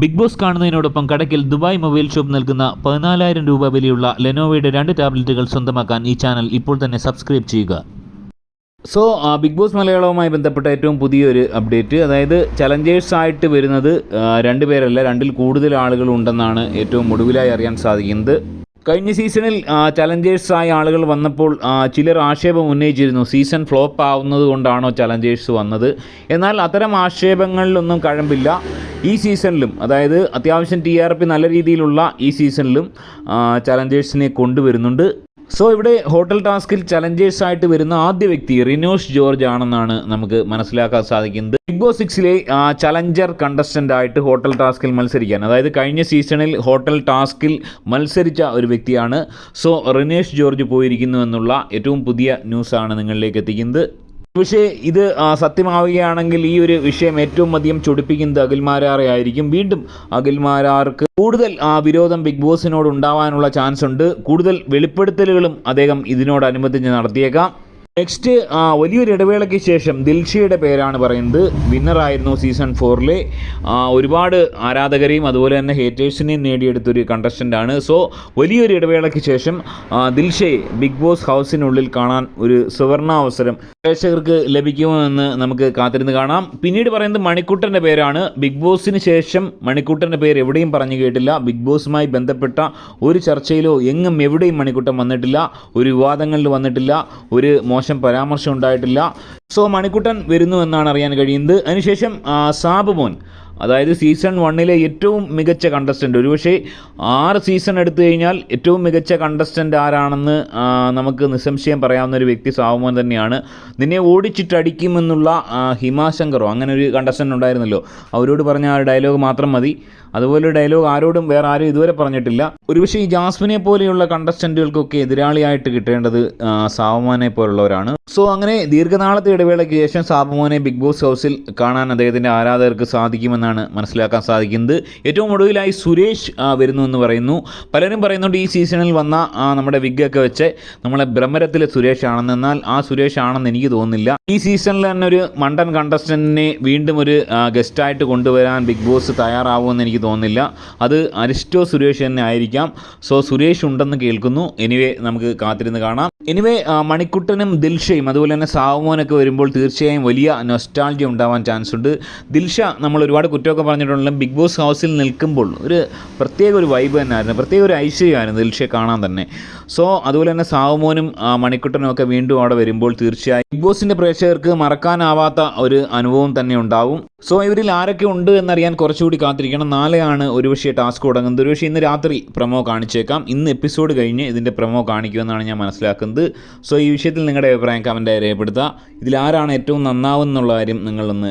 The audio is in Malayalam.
ബിഗ് ബോസ് കാണുന്നതിനോടൊപ്പം കടക്കിൽ ദുബായ് മൊബൈൽ ഷോപ്പ് നൽകുന്ന പതിനാലായിരം രൂപ വിലയുള്ള ലെനോവയുടെ രണ്ട് ടാബ്ലറ്റുകൾ സ്വന്തമാക്കാൻ ഈ ചാനൽ ഇപ്പോൾ തന്നെ സബ്സ്ക്രൈബ് ചെയ്യുക. സോ ബിഗ് ബോസ് മലയാളവുമായി ബന്ധപ്പെട്ട ഏറ്റവും പുതിയൊരു അപ്ഡേറ്റ് അതായത് ചലഞ്ചേഴ്സ് ആയിട്ട് വരുന്നത് രണ്ടുപേരല്ല രണ്ട് പേരല്ല രണ്ടിൽ കൂടുതൽ ആളുകൾ ഉണ്ടെന്നാണ് ഏറ്റവും ഒടുവിലായി അറിയാൻ സാധിക്കുന്നത്. കഴിഞ്ഞ സീസണിൽ ചലഞ്ചേഴ്സ് ആയ ആളുകൾ വന്നപ്പോൾ ചിലർ ആക്ഷേപം ഉന്നയിച്ചിരുന്നു. സീസൺ ഫ്ലോപ്പ് ആവുന്നത് കൊണ്ടാണോ ചലഞ്ചേഴ്സ് വന്നത്? എന്നാൽ അത്തരം ആക്ഷേപങ്ങളിലൊന്നും കഴമ്പില്ല. ഈ സീസണിലും അതായത് അത്യാവശ്യം ടി ആർ പി നല്ല രീതിയിലുള്ള ഈ സീസണിലും ചലഞ്ചേഴ്സിനെ കൊണ്ടുവരുന്നുണ്ട്. സോ ഇവിടെ ഹോട്ടൽ ടാസ്കിൽ ചലഞ്ചേഴ്സ് ആയിട്ട് വരുന്ന ആദ്യ വ്യക്തി റിനോഷ് ജോർജ് ആണെന്നാണ് നമുക്ക് മനസ്സിലാക്കാൻ സാധിക്കുന്നത്. ബിഗ് ബോസ് സിക്സിലെ ചലഞ്ചർ കണ്ടസ്റ്റന്റ് ആയിട്ട് ഹോട്ടൽ ടാസ്കിൽ മത്സരിക്കാൻ അതായത് കഴിഞ്ഞ സീസണിൽ ഹോട്ടൽ ടാസ്കിൽ മത്സരിച്ച ഒരു വ്യക്തിയാണ്. സോ റിനേഷ് ജോർജ് പോയിരിക്കുന്നു എന്നുള്ള ഏറ്റവും പുതിയ ന്യൂസാണ് നിങ്ങളിലേക്ക് എത്തിക്കുന്നത്. പക്ഷേ ഇത് സത്യമാവുകയാണെങ്കിൽ ഈ ഒരു വിഷയം ഏറ്റവും അധികം ചൊടിപ്പിക്കുന്നത് അഖിൽമാരാറെ ആയിരിക്കും. വീണ്ടും അഖിൽമാരാർക്ക് കൂടുതൽ ആ വിരോധം ബിഗ് ബോസിനോട് ഉണ്ടാവാനുള്ള ചാൻസ് ഉണ്ട് കൂടുതൽ വെളിപ്പെടുത്തലുകളും അദ്ദേഹം ഇതിനോടനുബന്ധിച്ച് നടത്തിയേക്കാം. നെക്സ്റ്റ് വലിയൊരു ഇടവേളയ്ക്ക് ശേഷം ദിൽഷയുടെ പേരാണ് പറയുന്നത്. വിന്നറായിരുന്നു സീസൺ ഫോറിലെ ഒരുപാട് ആരാധകരെയും അതുപോലെ തന്നെ ഹേറ്റേഴ്സിനെയും നേടിയെടുത്തൊരു ആണ്. സോ വലിയൊരു ഇടവേളയ്ക്ക് ശേഷം ദിൽഷയെ ബിഗ് ബോസ് ഹൗസിനുള്ളിൽ കാണാൻ ഒരു സുവർണ അവസരം പ്രേക്ഷകർക്ക് ലഭിക്കുമെന്ന് നമുക്ക് കാത്തിരുന്ന് കാണാം. പിന്നീട് പറയുന്നത് മണിക്കുട്ടന്റെ പേരാണ്. ബിഗ് ബോസിന് ശേഷം മണിക്കുട്ടന്റെ പേര് എവിടെയും പറഞ്ഞു കേട്ടില്ല. ബിഗ് ബോസുമായി ബന്ധപ്പെട്ട ഒരു ചർച്ചയിലോ എങ്ങും എവിടെയും മണിക്കുട്ടൻ വന്നിട്ടില്ല. ഒരു വിവാദങ്ങളിൽ വന്നിട്ടില്ല. ഒരു മോശം പരാമർശം ഉണ്ടായിട്ടില്ല. സോ മണിക്കുട്ടൻ വരുന്നു എന്നാണ് അറിയാൻ കഴിയുന്നത്. അതിനുശേഷം ആ, സാബ് മോൻ അതായത് സീസൺ വണ്ണിലെ ഏറ്റവും മികച്ച കണ്ടസ്റ്റന്റ് ഒരുപക്ഷെ ആറ് സീസൺ എടുത്തു കഴിഞ്ഞാൽ ഏറ്റവും മികച്ച കണ്ടസ്റ്റന്റ് ആരാണെന്ന് നമുക്ക് നിസ്സംശയം പറയാവുന്ന ഒരു വ്യക്തി സാവുമോൻ തന്നെയാണ്. നിന്നെ ഓടിച്ചിട്ടടിക്കുമെന്നുള്ള ഹിമാശങ്കറോ അങ്ങനെ ഒരു കണ്ടസ്റ്റന്റ് ഉണ്ടായിരുന്നല്ലോ. അവരോട് പറഞ്ഞ ആ ഡയലോഗ് മാത്രം മതി. അതുപോലെ ഡയലോഗ് ആരോടും വേറെ ആരും ഇതുവരെ പറഞ്ഞിട്ടില്ല. ഒരുപക്ഷെ ഈ ജാസ്മിനെ പോലെയുള്ള കണ്ടസ്റ്റന്റുകൾക്കൊക്കെ എതിരാളിയായിട്ട് കിട്ടേണ്ടത് സാവുമോനെ പോലുള്ളവരാണ്. സോ അങ്ങനെ ദീർഘനാളത്തെ ഇടവേളയ്ക്ക് ശേഷം സാബുമോനെ ബിഗ് ബോസ് ഹൗസിൽ കാണാൻ അദ്ദേഹത്തിന്റെ ആരാധകർക്ക് സാധിക്കുമെന്നാണ് മനസ്സിലാക്കാൻ സാധിക്കുന്നത്. ഏറ്റവും ഒടുവിലായി സുരേഷ് വരുന്നു എന്ന് പറയുന്നു. പലരും പറയുന്നുണ്ട് ഈ സീസണിൽ വന്ന നമ്മുടെ നമ്മുടെ വിഗ്ഗൊക്കെ വെച്ച് നമ്മളെ ബ്രഹ്മരത്തിലെ സുരേഷ് ആണെന്നാൽ ആ സുരേഷ് ആണെന്ന് എനിക്ക് തോന്നുന്നില്ല. ഈ സീസണിൽ തന്നെ ഒരു മണ്ടൻ കണ്ടസ്റ്റന്റിനെ വീണ്ടും ഒരു ഗസ്റ്റായിട്ട് കൊണ്ടുവരാൻ ബിഗ് ബോസ് തയ്യാറാവുമെന്ന് എനിക്ക് തോന്നുന്നില്ല. അത് അരിസ്റ്റോ സുരേഷ് തന്നെ ആയിരിക്കാം. സോ സുരേഷ് ഉണ്ടെന്ന് കേൾക്കുന്നു. എനിവേ നമുക്ക് കാത്തിരുന്ന് കാണാം. എനിവേ മണിക്കുട്ടനും ദിൽഷയും അതുപോലെ തന്നെ സാവുമോനൊക്കെ വരുമ്പോൾ തീർച്ചയായും വലിയ നൊസ്റ്റാൾജി ഉണ്ടാവാൻ ചാൻസ് ഉണ്ട്. ദിൽഷ നമ്മൾ ഒരുപാട് കുറ്റമൊക്കെ പറഞ്ഞിട്ടുണ്ടെങ്കിലും ബിഗ് ബോസ് ഹൗസിൽ നിൽക്കുമ്പോൾ ഒരു പ്രത്യേക ഒരു വൈബ് തന്നെ ആയിരുന്നു പ്രത്യേക ഒരു ഐശ്വര്യമായിരുന്നു ദിൽഷയെ കാണാൻ തന്നെ. സോ അതുപോലെ തന്നെ സാവുമോനും മണിക്കുട്ടനും ഒക്കെ വീണ്ടും അവിടെ വരുമ്പോൾ തീർച്ചയായും ബിഗ് ബോസിന്റെ പ്രേക്ഷകർക്ക് മറക്കാനാവാത്ത ഒരു അനുഭവം തന്നെ ഉണ്ടാവും. സോ ഇവരിൽ ആരൊക്കെ ഉണ്ട് എന്നറിയാൻ കുറച്ചുകൂടി കാത്തിരിക്കണം. നാളെയാണ് ഒരുപക്ഷെ ടാസ്ക് തുടങ്ങുന്നത്. ഒരുപക്ഷെ ഇന്ന് രാത്രി പ്രമോ കാണിച്ചേക്കാം. ഇന്ന് എപ്പിസോഡ് കഴിഞ്ഞ് ഇതിന്റെ പ്രമോ കാണിക്കുമെന്നാണ് ഞാൻ മനസ്സിലാക്കുന്നത്. സോ ഈ വിഷയത്തിൽ നിങ്ങളുടെ അഭിപ്രായം കമന്റായി രേഖപ്പെടുത്തുക. ഇതിലാരാണ് ഏറ്റവും നന്നാവുന്നുള്ള കാര്യം നിങ്ങളൊന്ന്